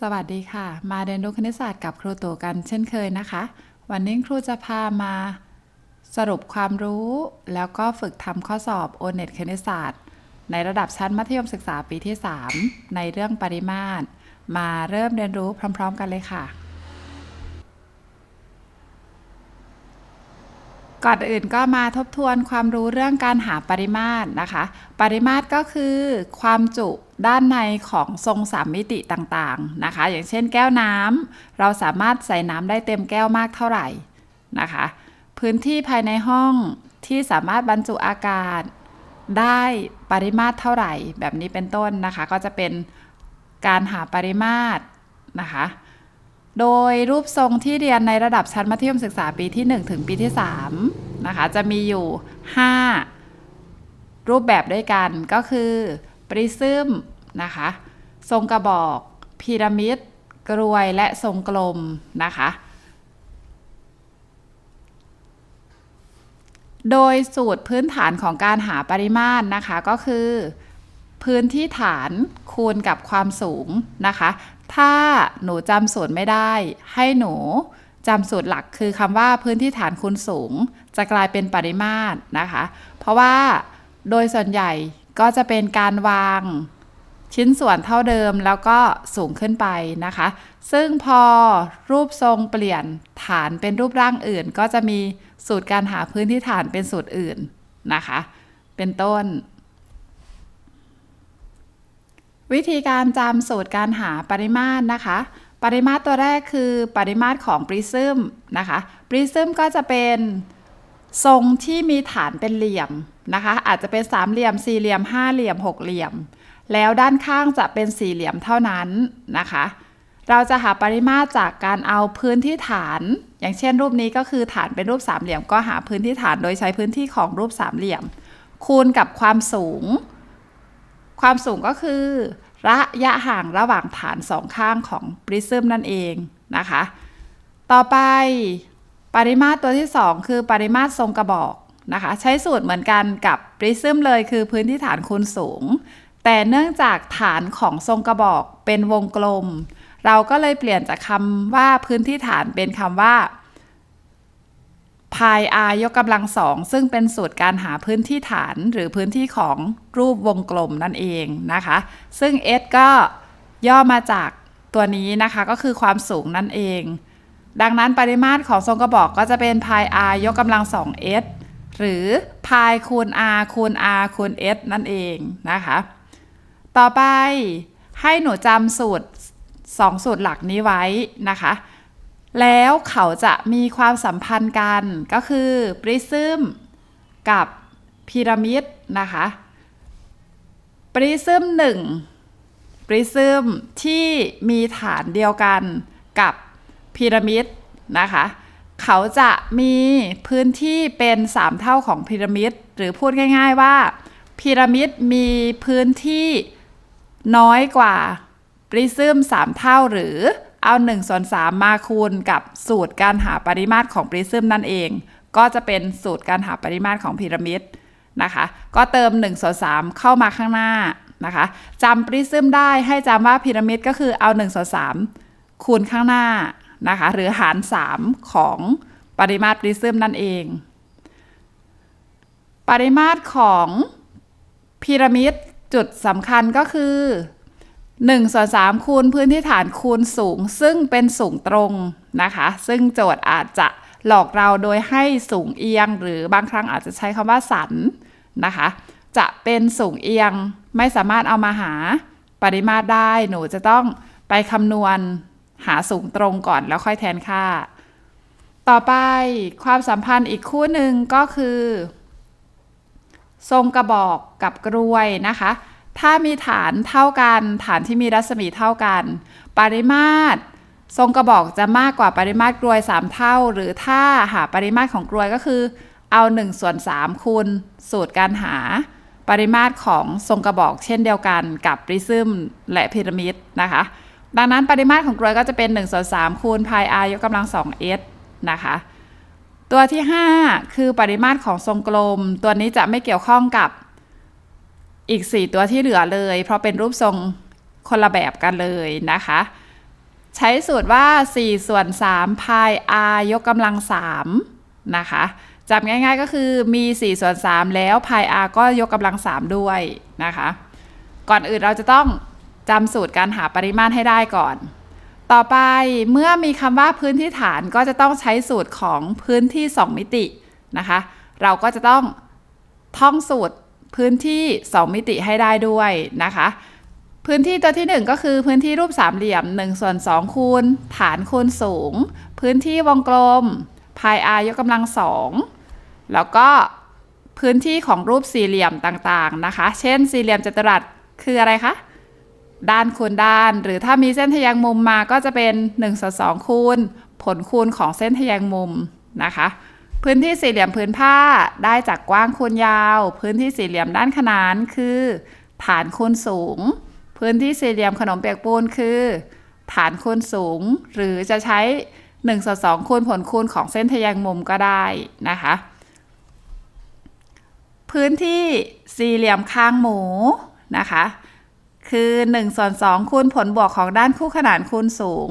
สวัสดีค่ะ มาเรียนรู้คณิตศาสตร์กับครูตู่กันเช่นเคยนะคะ วันนี้ครูจะพามา สรุปความรู้ แล้วก็ฝึกทำข้อสอบ o n e t คณิตศาสตร์ ในระดับชั้นมัธยมศึกษาปีที่ 3 ในเรื่องปริมาตร มาเริ่มเรียนรู้พร้อม ๆ กันเลยค่ะ ก่อนอื่นก็มาทบทวนความรู้เรื่องการหาปริมาตรนะคะ ปริมาตรก็คือความจุ ด้านในของทรงสามมิติต่างๆนะคะ อย่างเช่นแก้วน้ำเราสามารถใส่น้ำได้เต็มแก้วมากเท่าไหร่นะคะ พื้นที่ภายในห้องที่สามารถบรรจุอากาศได้ปริมาตรเท่าไหร่ แบบนี้เป็นต้นนะคะ ก็จะเป็นการหาปริมาตรนะคะ โดยรูปทรงที่เรียนในระดับชั้นมัธยมศึกษาปีที่ 1 ถึงปีที่3นะคะจะมีอยู่ 5 รูปแบบด้วยกันก็คือ ปริซึมนะคะ ทรงกระบอก พีระมิด กรวยและทรงกลมนะคะ โดยสูตรพื้นฐานของการหาปริมาตรนะคะก็คือ พื้นที่ฐานคูณกับความสูงนะคะ ถ้าหนูจำสูตรไม่ได้ ให้หนูจำสูตรหลักคือคำว่าพื้นที่ฐานคูณสูง จะกลายเป็นปริมาตรนะคะ เพราะว่าโดยส่วนใหญ่ ก็จะเป็นการวางชิ้นส่วนเท่าเดิมแล้วก็สูงขึ้นไปนะคะ ซึ่งพอรูปทรงเปลี่ยนฐานเป็นรูปร่างอื่น ก็จะมีสูตรการหาพื้นที่ฐานเป็นสูตรอื่นนะคะ เป็นต้น วิธีการจำสูตรการหาปริมาตรนะคะ ปริมาตรตัวแรกคือปริมาตรของปริซึมนะคะ ปริซึมก็จะเป็น ทรงที่มีฐานเป็นเหลี่ยมนะคะ อาจจะเป็นสามเหลี่ยมสี่เหลี่ยมห้าเหลี่ยมหกเหลี่ยม แล้วด้านข้างจะเป็นสี่เหลี่ยมเท่านั้นนะคะ เราจะหาปริมาตรจากการเอาพื้นที่ฐาน อย่างเช่น รูปนี้ก็คือฐานเป็นรูปสามเหลี่ยม ก็หาพื้นที่ฐานโดยใช้พื้นที่ของรูปสามเหลี่ยม คูณกับความสูง ความสูงก็คือ ระยะห่างระหว่างฐานสองข้างของปริซึมนั่นเองนะคะ ต่อไป ปริมาตรตัวที่ 2 คือปริมาตรทรงกระบอกนะคะ ใช้สูตรเหมือนกันกับปริซึมเลยคือพื้นที่ฐานคูณสูง แต่เนื่องจากฐานของทรงกระบอกเป็นวงกลม เราก็เลยเปลี่ยนจากคำว่าพื้นที่ฐานเป็นคำว่าพาย r ยกกำลังสองซึ่งเป็นสูตรการหาพื้นที่ฐานหรือพื้นที่ของรูปวงกลมนั่นเองนะคะ ซึ่ง s ก็ย่อมาจากตัวนี้นะคะก็คือความสูงนั่นเอง ดังนั้นปริมาตรของทรงกระบอกก็จะเป็นพาย r ยกกำลังสอง s หรือพายคูณ r คูณ r คูณ s นั่นเองนะคะ ต่อไปให้หนูจำสูตร 2 สูตรหลักนี้ไว้นะคะ แล้วเขาจะมีความสัมพันธ์กันก็คือปริซึมกับพีระมิดนะคะปริซึม1ปริซึมที่มีฐานเดียวกันกับ พีระมิดนะคะ เขาจะมีพื้นที่เป็น 3 เท่าของพีระมิด หรือพูดง่าย ๆว่าพีระมิดมีพื้นที่น้อยกว่าปริซึม3 เท่าหรือเอา1ส่วน3มาคูณกับสูตรการหาปริมาตรของปริซึมนั่นเอง ก็จะเป็นสูตรการหาปริมาตรของพีระมิดนะคะ ก็เติม1ส่วน3เข้ามาข้างหน้านะคะจำปริซึมได้ให้จำว่าพีระมิดก็คือเอา1ส่วน3คูณข้างหน้า นะคะหรือหาร 3 ของปริมาตรปริซึมนั่นเอง ปริมาตรของพีระมิดจุดสำคัญก็คือ1ส่วน3คูณพื้นที่ฐานคูณสูง ซึ่งเป็นสูงตรงนะคะ ซึ่งโจทย์อาจจะหลอกเราโดยให้สูงเอียง หรือบางครั้งอาจจะใช้คำว่าสันนะคะ จะเป็นสูงเอียงไม่สามารถเอามาหาปริมาตรได้ หนูจะต้องไปคำนวณ หาสูงตรงก่อนแล้วค่อยแทนค่า ต่อไปความสัมพันธ์อีกคู่หนึ่งก็คือ ทรงกระบอกกับกรวยนะคะ ถ้ามีฐานเท่ากัน ฐานที่มีรัศมีเท่ากัน ปริมาตรทรงกระบอกจะมากกว่าปริมาตรกรวย 3 เท่า หรือถ้าหาปริมาตรของกรวยก็คือ เอา1ส่วน3คูณสูตรการหาปริมาตรของทรงกระบอกเช่นเดียวกันกับปริซึมและพีระมิดนะคะ ดังนั้นปริมาตรของกรวยก็จะเป็น1ส่วน3คูณพาย r ยกกำลัง2 s นะคะ ตัวที่ 5 คือปริมาตรของทรงกลม ตัวนี้จะไม่เกี่ยวข้องกับอีก 4 ตัวที่เหลือเลย เพราะเป็นรูปทรงคนละแบบกันเลยนะคะ ใช้สูตรว่า 4 ส่วน3พาย r ยกกำลัง3นะคะจำง่ายๆก็คือมี 4 ส่วน 3 แล้วพาย r ก็ยกกำลัง 3 ด้วยนะคะ ก่อนอื่นเราจะต้อง จำสูตรการหาปริมาตรให้ได้ก่อน ต่อไปเมื่อมีคำว่าพื้นที่ฐานก็จะต้องใช้สูตรของพื้นที่ 2 มิตินะคะ เราก็จะต้องท่องสูตรพื้นที่ 2 มิติให้ได้ด้วยนะคะ พื้นที่ตัวที่ 1 ก็คือพื้นที่รูปสามเหลี่ยม1ส่วน2คูณฐานคูณสูง พื้นที่วงกลมพาย r ยกกำลังสองแล้วก็พื้นที่ของรูปสี่เหลี่ยมต่างๆนะคะ เช่น สี่เหลี่ยมจัตุรัสคืออะไรคะ ด้านคูณด้าน หรือถ้ามีเส้นทะแยงมุมมาก็จะเป็น1ส่วน2คูณ ผลคูณของเส้นทะแยงมุมนะคะ พื้นที่สี่เหลี่ยมพื้นผ้าได้จากกว้างคูณยาว พื้นที่สี่เหลี่ยมด้านขนานคือ ฐานคูณสูง พื้นที่สี่เหลี่ยมขนมเปียกปูนคือ ฐานคูณสูง หรือจะใช้1ส่วน2คูณผลคูณของเส้นทะแยงมุมก็ได้นะคะ พื้นที่สี่เหลี่ยมคางหมูนะคะ คือ1ส่วน2คูณผลบวกของด้านคู่ขนานคูณสูง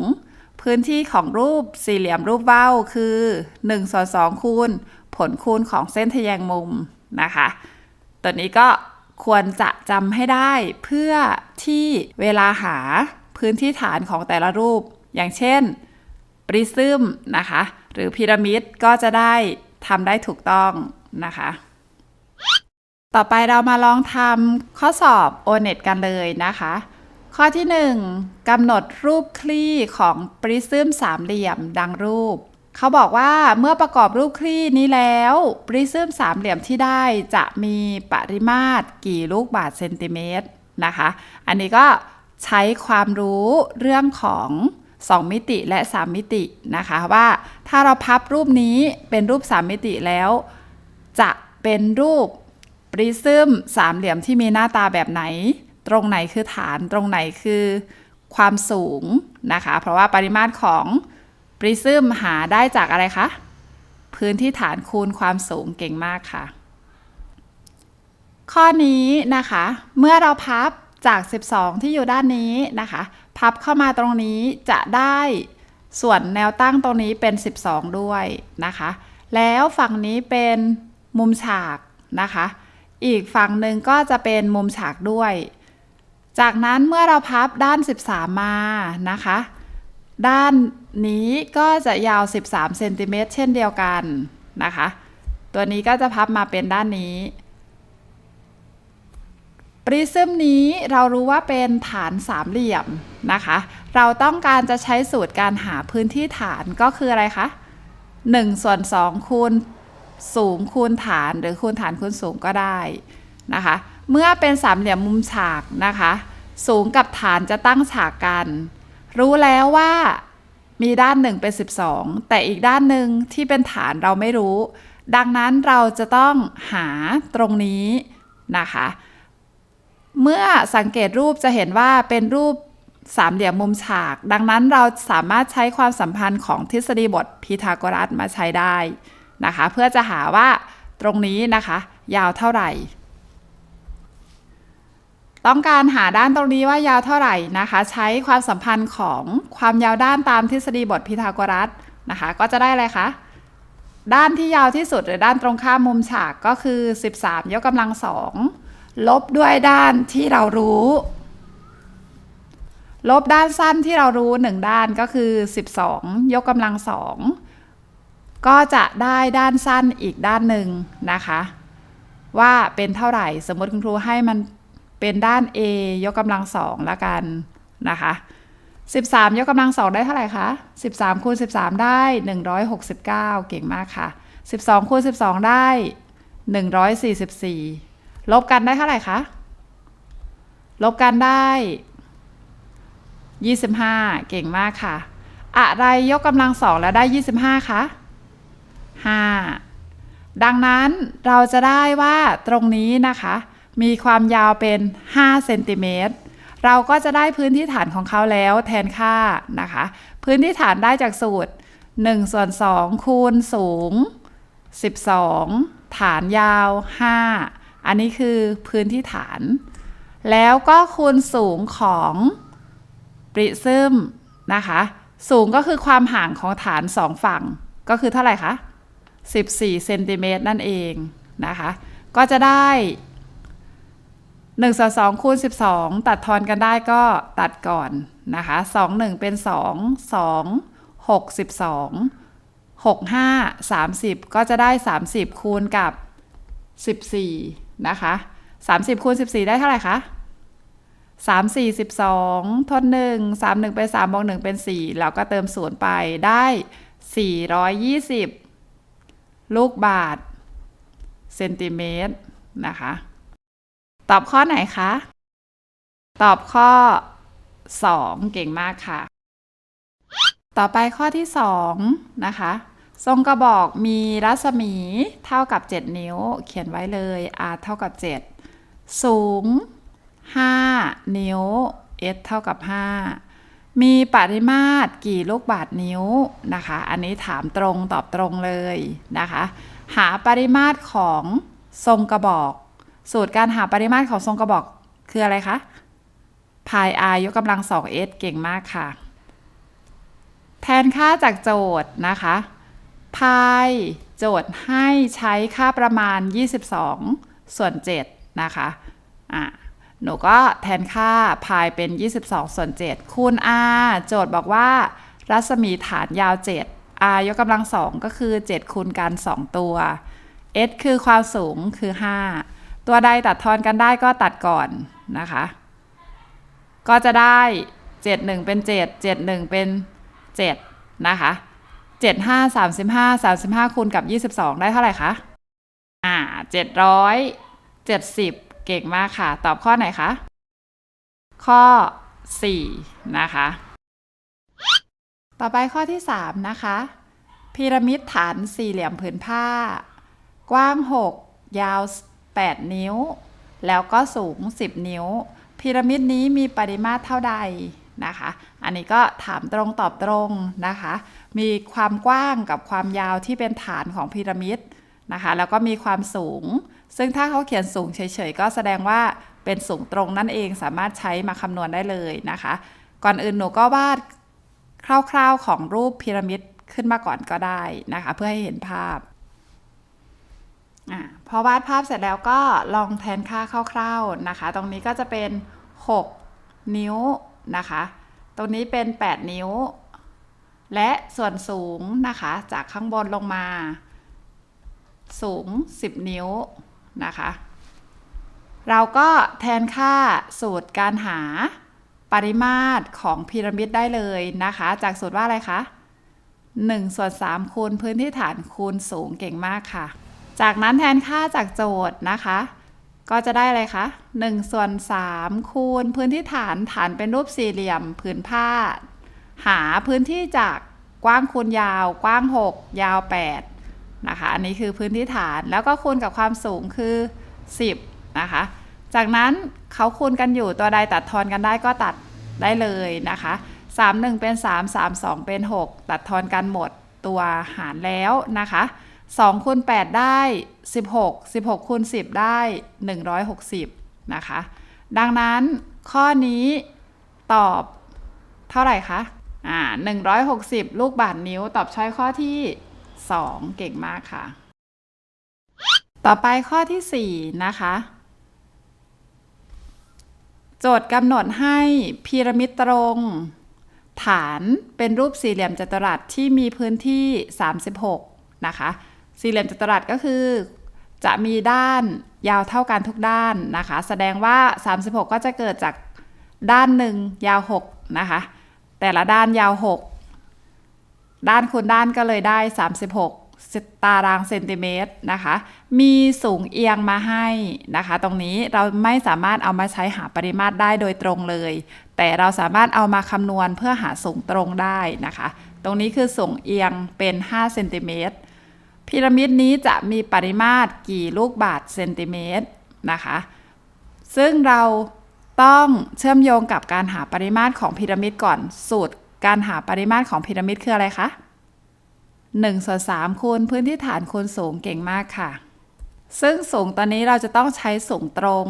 พื้นที่ของรูปสี่เหลี่ยมรูปเบ้าคือ1ส่วน2คูณผลคูณของเส้นทแยงมุมนะคะ ตัวนี้ก็ควรจะจำให้ได้เพื่อที่เวลาหาพื้นที่ฐานของแต่ละรูป อย่างเช่นปริซึมนะคะ หรือพีระมิดก็จะได้ทำได้ถูกต้องนะคะ ต่อไปเรามาลองทำข้อสอบ o n e t กันเลยนะคะ ข้อที่1กำหนดรูปคลี่ของปริซึมสามเหลี่ยมดังรูป เขาบอกว่าเมื่อประกอบรูปคลี่นี้แล้วปริซึมสามเหลี่ยมที่ได้จะมีปริมาตรกี่ลูกบาศก์เซนติเมตรนะคะ อันนี้ก็ใช้ความรู้เรื่องของ 2 มิติและ 3 มิตินะคะว่าถ้าเราพับรูปนี้เป็นรูป 3 มิติแล้ว จะเป็นรูป ปริซึมสามเหลี่ยมที่มีหน้าตาแบบไหน ตรงไหนคือฐานตรงไหนคือความสูงนะคะ เพราะว่าปริมาตรของปริซึมหาได้จากอะไรคะ พื้นที่ฐานคูณความสูงเก่งมากค่ะ ข้อนี้นะคะ เมื่อเราพับจาก 12 ที่อยู่ด้านนี้นะคะ พับเข้ามาตรงนี้จะได้ส่วนแนวตั้งตรงนี้เป็น 12 ด้วยนะคะ แล้วฝั่งนี้เป็นมุมฉากนะคะ อีกฝั่งหนึ่งก็จะเป็นมุมฉากด้วย จากนั้นเมื่อเราพับด้าน 13 มานะคะ ด้านนี้ก็จะยาว 13เซนติเมตรเช่นเดียวกันนะคะ ตัวนี้ก็จะพับมาเป็นด้านนี้ปริซึมนี้เรารู้ว่าเป็นฐานสามเหลี่ยมนะคะ เราต้องการจะใช้สูตรการหาพื้นที่ฐานก็คืออะไรคะ1ส่วน2คูณ สูงคูณฐานหรือคูณฐานคูณสูงก็ได้นะคะ เมื่อเป็นสามเหลี่ยมมุมฉากนะคะ สูงกับฐานจะตั้งฉากกัน รู้แล้วว่ามีด้านหนึ่งเป็น 12 แต่อีกด้านหนึ่งที่เป็นฐานเราไม่รู้ ดังนั้นเราจะต้องหาตรงนี้นะคะ เมื่อสังเกตรูปจะเห็นว่าเป็นรูปสามเหลี่ยมมุมฉาก ดังนั้นเราสามารถใช้ความสัมพันธ์ของทฤษฎีบทพีทาโกรัสมาใช้ได้ นะคะ เพื่อจะหาว่าตรงนี้นะคะ ยาวเท่าไหร่ ต้องการหาด้านตรงนี้ว่ายาวเท่าไหร่นะคะ ใช้ความสัมพันธ์ของความยาวด้านตามทฤษฎีบทพีทาโกรัสนะคะ ก็จะได้อะไรคะด้านที่ยาวที่สุดหรือด้านตรงข้ามมุมฉากก็คือ 13 ยกกำลังสองลบด้วยด้านที่เรารู้ ลบด้านสั้นที่เรารู้หนึ่งด้านก็คือ 12 ยกกำลังสอง ก็จะได้ด้านสั้นอีกด้านหนึ่งนะคะ ว่าเป็นเท่าไหร่ สมมติคุณครูให้มันเป็นด้าน A ยกกำลังสองละกันนะคะ 13 ยกกำลังสองได้เท่าไหร่คะ13คูณ13 ได้ 169 เก่งมากค่ะ 12คูณ12 ได้ 144 ลบกันได้เท่าไหร่คะลบกันได้ 25 เก่งมากค่ะ อะไรยกกำลังสองแล้วได้ 25คะ 5 ดังนั้นเราจะได้ว่าตรงนี้นะคะ มีความยาวเป็น5เซนติเมตรเราก็จะได้พื้นที่ฐานของเขาแล้วแทนค่านะคะ พื้นที่ฐานได้จากสูตร1ส่วน2คูณสูง 12 ฐานยาว 5 อันนี้คือพื้นที่ฐาน แล้วก็คูณสูงของปริซึมนะคะ สูงก็คือความห่างของฐานสองฝั่ง ก็คือเท่าไหร่คะ 14เซนติเมตรนั่นเองนะคะ ก็จะได้1ส่วน2คูณ12 ตัดทอนกันได้ก็ตัดก่อนนะคะ 2 1 เป็น 2 2 6 12 6 5 30 ก็จะได้ 30 คูณกับ 14 นะคะ 30 คูณ 14 ได้เท่าไหร่คะ3 4 12 ทด 1 3 1 เป็น 3 บวก 1 เป็น4แล้วก็เติมศูนย์ไปได้ 420 ลูกบาทเซนติเมตรนะคะ ตอบข้อไหนคะ ตอบข้อ 2 เก่งมากค่ะ ต่อไปข้อที่ 2 นะคะ ทรงกระบอกมีรัศมีเท่ากับ 7 นิ้ว เขียนไว้เลย r เท่ากับ 7 สูง 5 นิ้ว s เท่ากับ 5 มีปริมาตรกี่ลูกบาทนิ้วนะคะ อันนี้ถามตรงตอบตรงเลยนะคะ หาปริมาตรของทรงกระบอก สูตรการหาปริมาตรของทรงกระบอกคืออะไรคะพาย r ยกกำลัง 2s เก่งมากค่ะ แทนค่าจากโจทย์นะคะพายโจทย์ให้ใช้ค่าประมาณ 22 ส่วน 7 นะคะ อะ หนูก็แทนค่าพายเป็น 22 ส่วน 7 คูณ r โจทย์บอกว่า รัศมีฐานยาว 7 r ยกกำลัง2ก็คือ 7 คูณกัน 2 ตัว s คือความสูงคือ 5 ตัวใดตัดทอนกันได้ก็ตัดก่อนนะคะ ก็จะได้ 7 1 เป็น 7 7 1 เป็น 7 นะคะ 7 5 35 35 คูณกับ 22 ได้เท่าไหร่คะ อ่า770 เก่งมากค่ะ ตอบข้อไหนคะ ข้อ 4 นะคะ ต่อไปข้อที่ 3 นะคะ พีระมิดฐานสี่เหลี่ยมผืนผ้า กว้าง 6 ยาว 8 นิ้ว แล้วก็สูง 10 นิ้ว พีระมิดนี้มีปริมาตรเท่าใดนะคะ อันนี้ก็ถามตรงตอบตรงนะคะ มีความกว้างกับความยาวที่เป็นฐานของพีระมิดนะคะ แล้วก็มีความสูง ซึ่งถ้าเขาเขียนสูงเฉยๆ ก็แสดงว่าเป็นสูงตรงนั่นเองสามารถใช้มาคำนวณได้เลยนะคะ ก่อนอื่นหนูก็วาดคร่าวๆของรูปพีระมิดขึ้นมาก่อนก็ได้นะคะ เพื่อให้เห็นภาพอะพอวาดภาพเสร็จแล้วก็ลองแทนค่าคร่าวๆนะคะ ตรงนี้ก็จะเป็น 6 นิ้วนะคะ ตรงนี้เป็น 8 นิ้ว และส่วนสูงนะคะ จากข้างบนลงมา สูง 10 นิ้ว นะคะ เราก็แทนค่าสูตรการหาปริมาตรของพีระมิดได้เลยนะคะ จากสูตรว่าอะไรคะ1ส่วน3คูณพื้นที่ฐานคูณสูงเก่งมากค่ะ จากนั้นแทนค่าจากโจทย์นะคะ ก็จะได้อะไรคะ1ส่วน3คูณพื้นที่ฐานฐานเป็นรูปสี่เหลี่ยมผืนผ้า หาพื้นที่จากกว้างคูณยาว กว้าง 6 ยาว 8 นะคะ อันนี้คือพื้นที่ฐานแล้วก็คูณกับความสูงคือ 10 นะคะ จากนั้นเขาคูณกันอยู่ตัวใดตัดทอนกันได้ก็ตัดได้เลยนะคะ 3 1 เป็น 3 3 2 เป็น 6 ตัดทอนกันหมดตัวหารแล้วนะคะ2คูณ8ได้ 16 16คูณ10 ได้ 160 นะคะ ดังนั้นข้อนี้ตอบเท่าไหร่คะอ่า160 ลูกบาทนิ้วตอบช้อยข้อที่ 2 เก่งมากค่ะ ต่อไปข้อที่ 4 นะคะ โจทย์กำหนดให้พีระมิดตรง ฐานเป็นรูปสี่เหลี่ยมจัตุรัสที่มีพื้นที่ 36 นะคะ สี่เหลี่ยมจัตุรัสก็คือ จะมีด้านยาวเท่ากันทุกด้านนะคะ แสดงว่า 36 ก็จะเกิดจากด้านหนึ่งยาว 6 นะคะ แต่ละด้านยาว 6 ด้านคูณด้านก็เลยได้ 36 ตารางเซนติเมตรนะคะ มีสูงเอียงมาให้นะคะ ตรงนี้เราไม่สามารถเอามาใช้หาปริมาตรได้โดยตรงเลย แต่เราสามารถเอามาคำนวณเพื่อหาสูงตรงได้นะคะ ตรงนี้คือสูงเอียงเป็น5เซนติเมตรพีระมิดนี้จะมีปริมาตรกี่ลูกบาทเซนติเมตรนะคะ ซึ่งเราต้องเชื่อมโยงกับการหาปริมาตรของพีระมิดก่อนสูตร การหาปริมาตรของพีระมิดคืออะไรคะ1ส่วน3คูณพื้นที่ฐานคูณสูงเก่งมากค่ะ ซึ่งสูงตอนนี้เราจะต้องใช้สูงตรง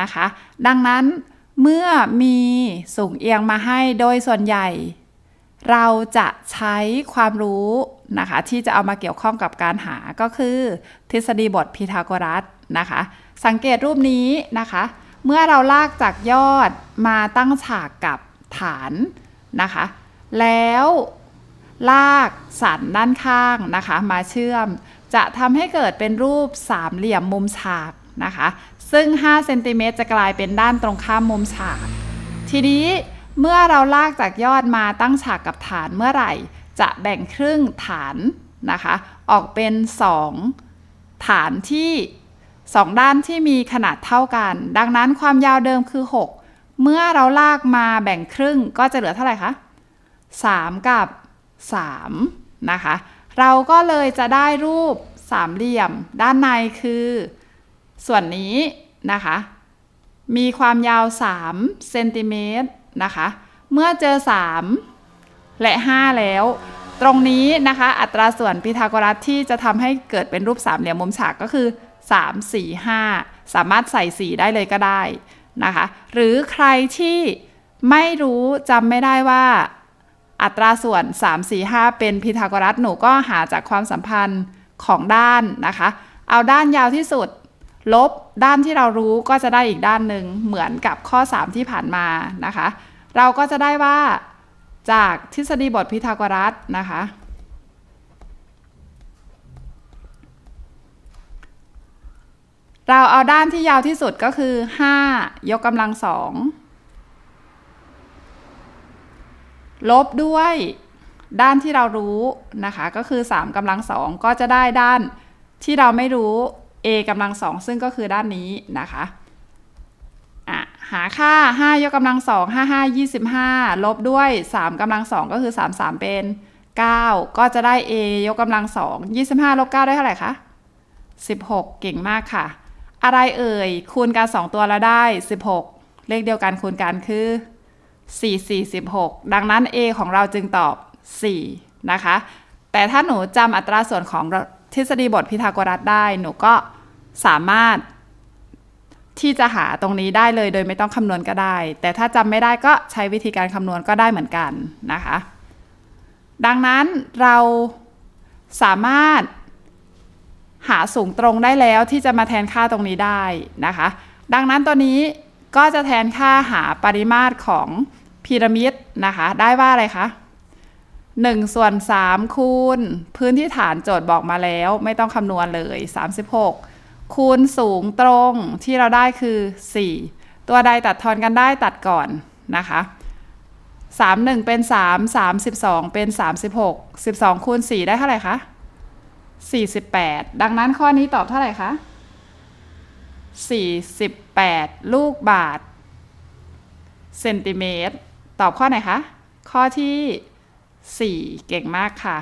นะคะ ดังนั้นเมื่อมีสูงเอียงมาให้โดยส่วนใหญ่ เราจะใช้ความรู้นะคะ ที่จะเอามาเกี่ยวข้องกับการหาก็คือ ทฤษฎีบทพีทาโกรัสนะคะ สังเกตรูปนี้นะคะ เมื่อเราลากจากยอดมาตั้งฉากกับฐานนะคะ แล้วลากสันด้านข้างนะคะ มาเชื่อม จะทำให้เกิดเป็นรูปสามเหลี่ยมมุมฉากนะคะ ซึ่ง5เซนติเมตรจะกลายเป็นด้านตรงข้ามมุมฉาก ทีนี้เมื่อเราลากจากยอดมาตั้งฉากกับฐานเมื่อไหร่ จะแบ่งครึ่งฐานนะคะ ออกเป็น 2 ฐานที่ 2 ด้านที่มีขนาดเท่ากัน ดังนั้นความยาวเดิมคือ 6 เมื่อเราลากมาแบ่งครึ่งก็จะเหลือเท่าไหร่คะ 3 กับ 3 นะคะ เราก็เลยจะได้รูปสามเหลี่ยม ด้านในคือ ส่วนนี้นะคะ มีความยาว 3 เซนติเมตรนะคะ เมื่อเจอ 3 และ 5 แล้ว ตรงนี้นะคะ อัตราส่วนพีทาโกรัสที่จะทำให้เกิดเป็นรูปสามเหลี่ยมมุมฉากก็คือ 3 4 5 สามารถใส่ 4 ได้เลยก็ได้นะคะ หรือใครที่ไม่รู้จำไม่ได้ว่า อัตราส่วน 3 4 5 เป็นพีทาโกรัสหนูก็หาจากความสัมพันธ์ของด้านนะคะ เอาด้านยาวที่สุด ลบด้านที่เรารู้ก็จะได้อีกด้านหนึ่งเหมือนกับข้อ 3 ที่ผ่านมานะคะ เราก็จะได้ว่าจากทฤษฎีบทพีทาโกรัสนะคะ เราเอาด้านที่ยาวที่สุดก็คือ 5 ยกกำลังสอง ลบด้วยด้านที่เรารู้นะคะ ก็คือ3กำลังสองก็จะได้ด้านที่เราไม่รู้ a กำลังสองซึ่งก็คือด้านนี้นะคะะหาค่า 5 ยกกำลังสอง5 5 25 ลบด้วย 3กำลังสองก็คือ 3 3 เป็น 9 ก็จะได้ a ยกกำลังสอง25 ลบ 9 ได้เท่าไหร่คะ16 เก่งมากค่ะ อะไรเอ่ย คูณกัน 2 ตัวแล้วได้ 16 เลขเดียวกันคูณกันคือ 4 4 16 ดังนั้น a ของเราจึงตอบ 4 นะคะ แต่ถ้าหนูจำอัตราส่วนของทฤษฎีบทพีทาโกรัสได้ หนูก็สามารถที่จะหาตรงนี้ได้เลยโดยไม่ต้องคำนวณก็ได้ แต่ถ้าจำไม่ได้ก็ใช้วิธีการคำนวณก็ได้เหมือนกันนะคะ ดังนั้นเราสามารถหาสูงตรงได้แล้วที่จะมาแทนค่าตรงนี้ได้นะคะ ดังนั้นตัวนี้ ก็จะแทนค่าหาปริมาตรของพีระมิดนะคะ ได้ว่าอะไรคะ1ส่วน3คูณ พื้นที่ฐานโจทย์บอกมาแล้ว ไม่ต้องคำนวณเลย 36 คูณสูงตรงที่เราได้คือ 4 ตัวใดตัดทอนกันได้ตัดก่อนนะคะ3 1 เป็น 3 3 12เป็น 36 12 คูณ 4 ได้เท่าไหร่คะ 48 ดังนั้นข้อนี้ตอบเท่าไหร่คะ 48 ลูกบาทเซนติเมตร ตอบข้อไหนคะ ข้อที่ 4 เก่งมากค่ะ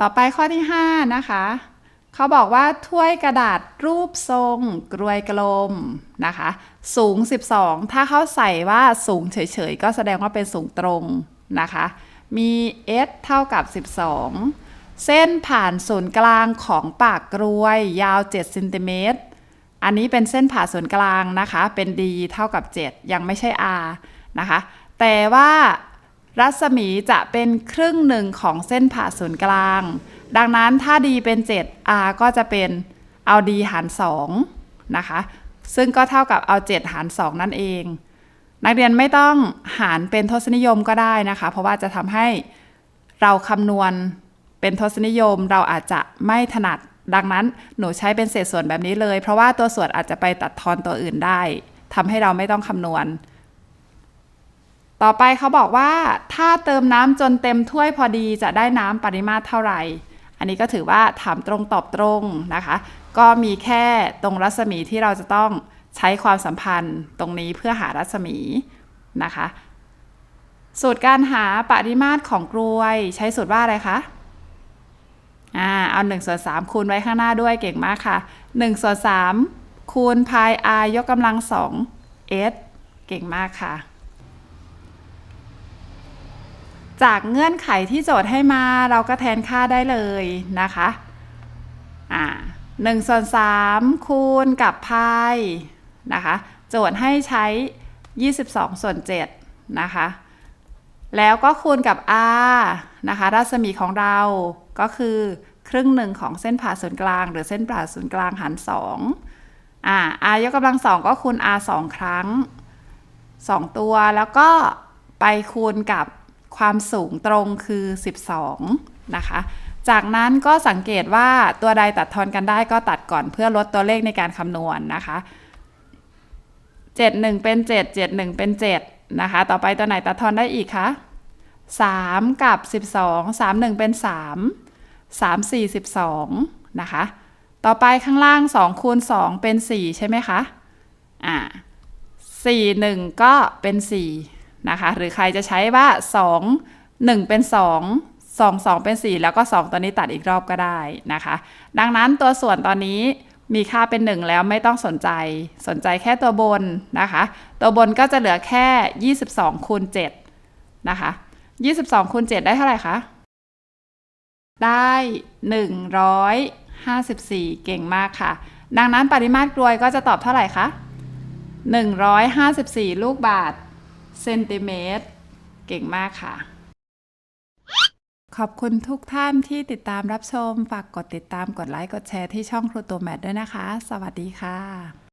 ต่อไปข้อที่ 5 นะคะ เขาบอกว่าถ้วยกระดาษรูปทรงกรวยกลมนะคะ สูง 12 ถ้าเขาใส่ว่าสูงเฉยๆ ก็แสดงว่าเป็นสูงตรงนะคะ มี s เท่ากับ 12 เส้นผ่านศูนย์กลางของปากกรวยยาว 7 เซนติเมตร อันนี้เป็นเส้นผ่าศูนย์กลางนะคะ เป็น d เท่ากับ 7 ยังไม่ใช่ r นะคะ แต่ว่ารัศมีจะเป็นครึ่งหนึ่งของเส้นผ่าศูนย์กลาง ดังนั้นถ้า d เป็น 7 r ก็จะเป็นเอา d หาร2นะคะ ซึ่งก็เท่ากับเอา 7 หาร 2 นั่นเอง นักเรียนไม่ต้องหารเป็นทศนิยมก็ได้นะคะ เพราะว่าจะทำให้เราคำนวณเป็นทศนิยมเราอาจจะไม่ถนัด ดังนั้นหนูใช้เป็นเศษส่วนแบบนี้เลย เพราะว่าตัวส่วนอาจจะไปตัดทอนตัวอื่นได้ทำให้เราไม่ต้องคำนวณ ต่อไปเขาบอกว่า ถ้าเติมน้ำจนเต็มถ้วยพอดีจะได้น้ำปริมาตรเท่าไหร่ อันนี้ก็ถือว่าถามตรงตอบตรงนะคะ ก็มีแค่ตรงรัศมีที่เราจะต้องใช้ความสัมพันธ์ตรงนี้เพื่อหารัศมีนะคะ สูตรการหาปริมาตรของกรวย ใช้สูตรว่าอะไรคะ เอา1ส่วน3คูณไว้ข้างหน้าด้วยเก่งมากค่ะ1ส่วน3คูณพาย r ยกกำลัง2 s เก่งมากค่ะ จากเงื่อนไขที่โจทย์ให้มาเราก็แทนค่าได้เลยนะคะอ่า1ส่วน3คูณกับพายนะคะโจทย์ให้ใช้ 22 ส่วน7นะคะแล้วก็คูณกับ r นะคะรัศมีของเราก็คือ ครึ่งหนึ่งของเส้นผ่าศูนย์กลาง หรือเส้นผ่าศูนย์กลางหาร2อ่า r ยกกำลังสองก็คูณ r สองครั้ง2ตัว แล้วก็ไปคูณกับความสูงตรงคือ 12 นะคะ จากนั้นก็สังเกตว่าตัวใดตัดทอนกันได้ก็ตัดก่อนเพื่อลดตัวเลขในการคำนวณนะคะ 71 เป็น 7 71 เป็น 7 นะคะ ต่อไปตัวไหนตัดทอนได้อีกคะ 3 กับ 12 31 เป็น 3 3 4 12 นะคะ ต่อไปข้างล่าง 2 คูณ 2 เป็น 4 ใช่ไหมคะ อ่า4 1 ก็เป็น 4 นะคะ หรือใครจะใช้ว่า 2 1 เป็น 2 2 2 เป็น 4 แล้วก็ 2 ตัวนี้ตัดอีกรอบก็ได้นะคะ ดังนั้นตัวส่วนตอนนี้มีค่าเป็น 1 แล้วไม่ต้องสนใจ สนใจแค่ตัวบนนะคะ ตัวบนก็จะเหลือแค่ 22คูณ7นะคะ 22คูณ7ได้เท่าไหร่คะ ได้ 154 เก่งมากค่ะ ดังนั้นปริมาตรกลวยก็จะตอบเท่าไหร่คะ 154 ลูกบาทเซนติเมตร เก่งมากค่ะ ขอบคุณทุกท่านที่ติดตามรับชม ฝากกดติดตามกดไลค์ กดแชร์ที่ช่องครูตัวแมทด้วยนะคะ สวัสดีค่ะ